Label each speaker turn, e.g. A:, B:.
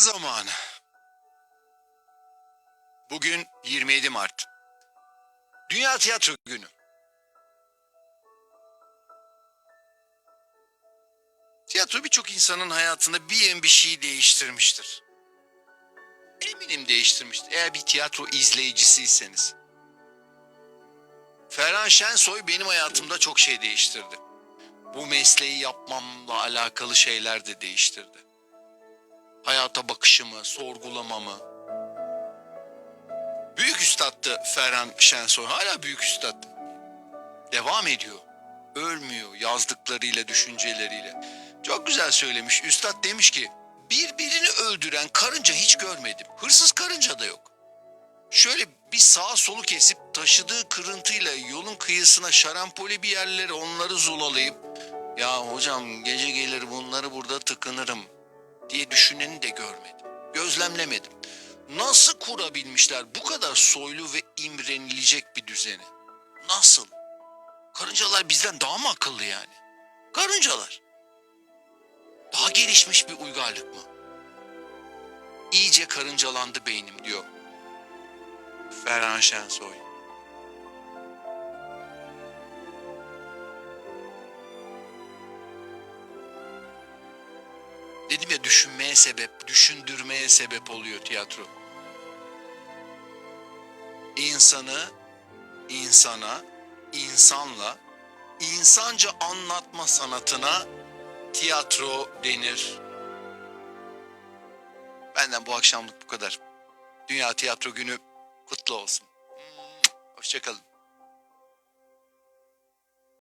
A: zamanı. Bugün 27 Mart. Dünya Tiyatro Günü. Tiyatro birçok insanın hayatında bir yen bir şeyi değiştirmiştir. Eminim değiştirmiştir. Eğer bir tiyatro izleyicisiyseniz. Ferhan Şensoy benim hayatımda çok şey değiştirdi. Bu mesleği yapmamla alakalı şeyler de değiştirdi hayata bakışımı, sorgulamamı. Büyük üstattı Ferhan Şensoy. Hala büyük üstad. Devam ediyor. Ölmüyor yazdıklarıyla, düşünceleriyle. Çok güzel söylemiş. Üstad demiş ki, birbirini öldüren karınca hiç görmedim. Hırsız karınca da yok. Şöyle bir sağa solu kesip taşıdığı kırıntıyla yolun kıyısına şarampole bir yerlere onları zulalayıp ya hocam gece gelir bunları burada tıkınırım diye düşüneni de görmedim. Gözlemlemedim. Nasıl kurabilmişler bu kadar soylu ve imrenilecek bir düzeni? Nasıl? Karıncalar bizden daha mı akıllı yani? Karıncalar. Daha gelişmiş bir uygarlık mı? İyice karıncalandı beynim diyor. Ferhan Şensoy. Dedim ya düşünmeye sebep, düşündürmeye sebep oluyor tiyatro. İnsanı insana, insanla, insanca anlatma sanatına tiyatro denir. Benden bu akşamlık bu kadar. Dünya Tiyatro Günü kutlu olsun. Hoşçakalın.